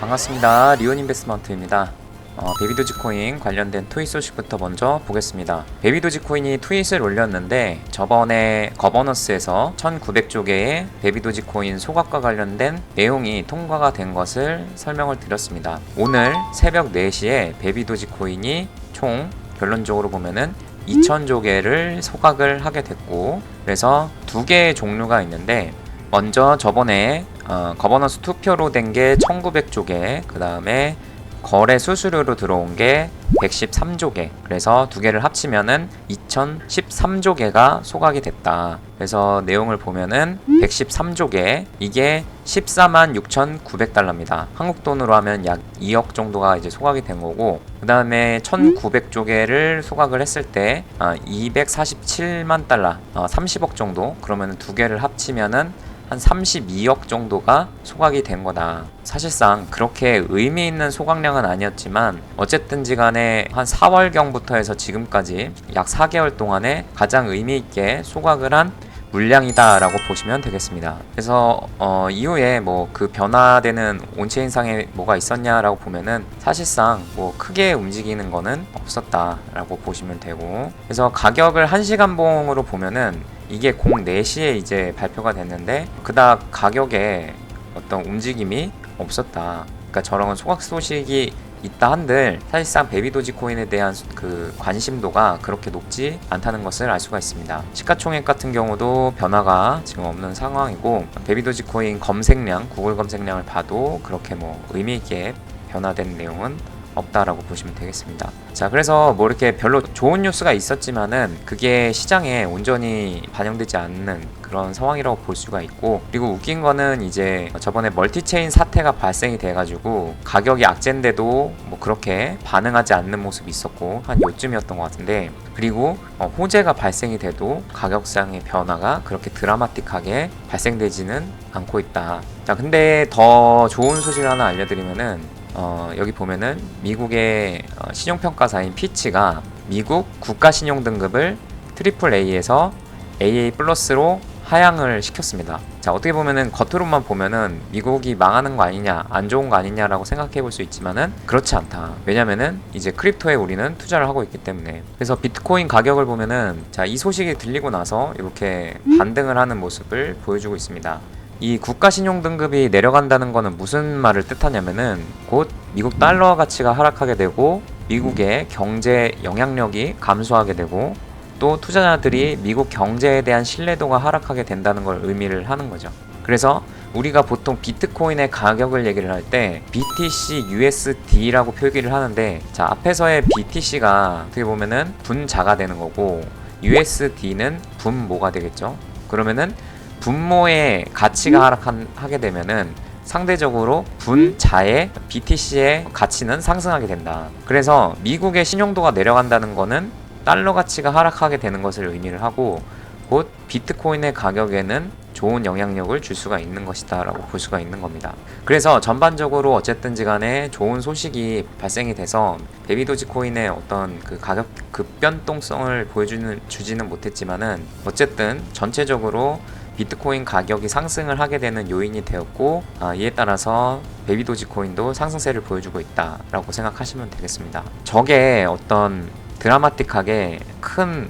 반갑습니다. 리온 인베스트먼트입니다. 어, 베비도지코인 관련된 트윗 소식부터 먼저 보겠습니다. 베비도지코인이 트윗을 올렸는데 저번에 거버넌스에서 1900조 개의 베비도지코인 소각과 관련된 내용이 통과가 된 것을 설명을 드렸습니다. 오늘 새벽 4시에 베비도지코인이 총 결론적으로 보면은 2000조 개를 소각을 하게 됐고 그래서 두 개의 종류가 있는데 먼저 저번에 어, 거버넌스 투표로 된 게 1900조개 그 다음에 거래 수수료로 들어온 게 113조개. 그래서 두 개를 합치면은 2013조개가 소각이 됐다. 그래서 내용을 보면은 113조개 이게 14만 6,900달러입니다. 한국 돈으로 하면 약 2억 정도가 이제 소각이 된 거고 그 다음에 1,900조개를 소각을 했을 때 아, 247만 달러 어, 30억 정도? 그러면 두 개를 합치면은 한 32억 정도가 소각이 된 거다. 사실상 그렇게 의미 있는 소각량은 아니었지만 어쨌든지 간에 한 4월경부터 해서 지금까지 약 4개월 동안에 가장 의미 있게 소각을 한 물량이다라고 보시면 되겠습니다. 그래서 어, 이후에 뭐 그 변화되는 온체인상에 뭐가 있었냐라고 보면은 사실상 뭐 크게 움직이는 거는 없었다라고 보시면 되고 그래서 가격을 1시간 봉으로 보면은 이게 04시에 이제 발표가 됐는데 그닥 가격에 어떤 움직임이 없었다. 그러니까 저런 소각 소식이 있다 한들 사실상 베비도지 코인에 대한 그 관심도가 그렇게 높지 않다는 것을 알 수가 있습니다. 시가총액 같은 경우도 변화가 지금 없는 상황이고 베비도지 코인 검색량, 구글 검색량을 봐도 그렇게 뭐 의미 있게 변화된 내용은 없다라고 보시면 되겠습니다. 자, 그래서 뭐 이렇게 별로 좋은 뉴스가 있었지만은 그게 시장에 온전히 반영되지 않는 그런 상황이라고 볼 수가 있고 그리고 웃긴 거는 이제 저번에 멀티체인 사태가 발생이 돼가지고 가격이 악재인데도 뭐 그렇게 반응하지 않는 모습이 있었고 한 요쯤이었던 것 같은데 그리고 어, 호재가 발생이 돼도 가격상의 변화가 그렇게 드라마틱하게 발생되지는 않고 있다. 자, 근데 더 좋은 소식을 하나 알려드리면은 어, 여기 보면은 미국의 어, 신용평가사인 피치가 미국 국가 신용 등급을 트리플 A에서 AA 플러스로 하향을 시켰습니다. 자, 어떻게 보면은 겉으로만 보면은 미국이 망하는 거 아니냐, 안 좋은 거 아니냐라고 생각해 볼 수 있지만은 그렇지 않다. 왜냐면은 이제 크립토에 우리는 투자를 하고 있기 때문에. 그래서 비트코인 가격을 보면은 자, 이 소식이 들리고 나서 이렇게 반등을 하는 모습을 보여주고 있습니다. 이 국가 신용 등급이 내려간다는 거는 무슨 말을 뜻하냐면은 곧 미국 달러 가치가 하락하게 되고 미국의 경제 영향력이 감소하게 되고 또 투자자들이 미국 경제에 대한 신뢰도가 하락하게 된다는 걸 의미를 하는 거죠. 그래서 우리가 보통 비트코인의 가격을 얘기를 할 때 BTC USD라고 표기를 하는데 자 앞에서의 BTC가 어떻게 보면은 분자가 되는 거고 USD는 분모가 되겠죠. 그러면은 분모의 가치가 하락하게 되면은 상대적으로 분자의 BTC의 가치는 상승하게 된다. 그래서 미국의 신용도가 내려간다는 거는 달러 가치가 하락하게 되는 것을 의미를 하고 곧 비트코인의 가격에는 좋은 영향력을 줄 수가 있는 것이다 라고 볼 수가 있는 겁니다. 그래서 전반적으로 어쨌든지 간에 좋은 소식이 발생이 돼서 베비도지 코인의 어떤 그 가격 급변동성을 보여주는 주지는 못했지만은 어쨌든 전체적으로 비트코인 가격이 상승을 하게 되는 요인이 되었고 아, 이에 따라서 베비도지 코인도 상승세를 보여주고 있다라고 생각하시면 되겠습니다. 저게 어떤 드라마틱하게 큰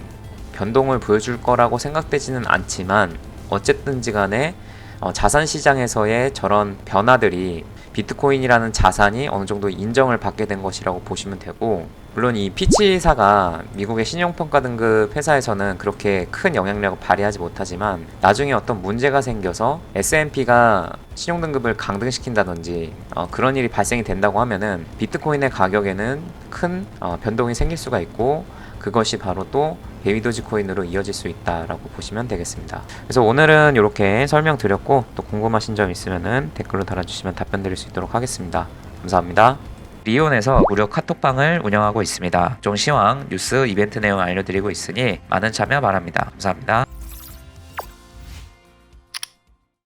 변동을 보여줄 거라고 생각되지는 않지만 어쨌든지 간에 어, 자산 시장에서의 저런 변화들이 비트코인이라는 자산이 어느 정도 인정을 받게 된 것이라고 보시면 되고 물론 이 피치사가 미국의 신용평가 등급 회사에서는 그렇게 큰 영향력을 발휘하지 못하지만 나중에 어떤 문제가 생겨서 S&P가 신용 등급을 강등시킨다든지 어, 그런 일이 발생이 된다고 하면은 비트코인의 가격에는 큰 어, 변동이 생길 수가 있고 그것이 바로 또 베비도지 코인으로 이어질 수 있다라고 보시면 되겠습니다. 그래서 오늘은 이렇게 설명드렸고 또 궁금하신 점 있으면은 댓글로 달아주시면 답변 드릴 수 있도록 하겠습니다. 감사합니다. 리온에서 무료 카톡방을 운영하고 있습니다. 종 시황, 뉴스, 이벤트 내용 알려드리고 있으니 많은 참여 바랍니다. 감사합니다.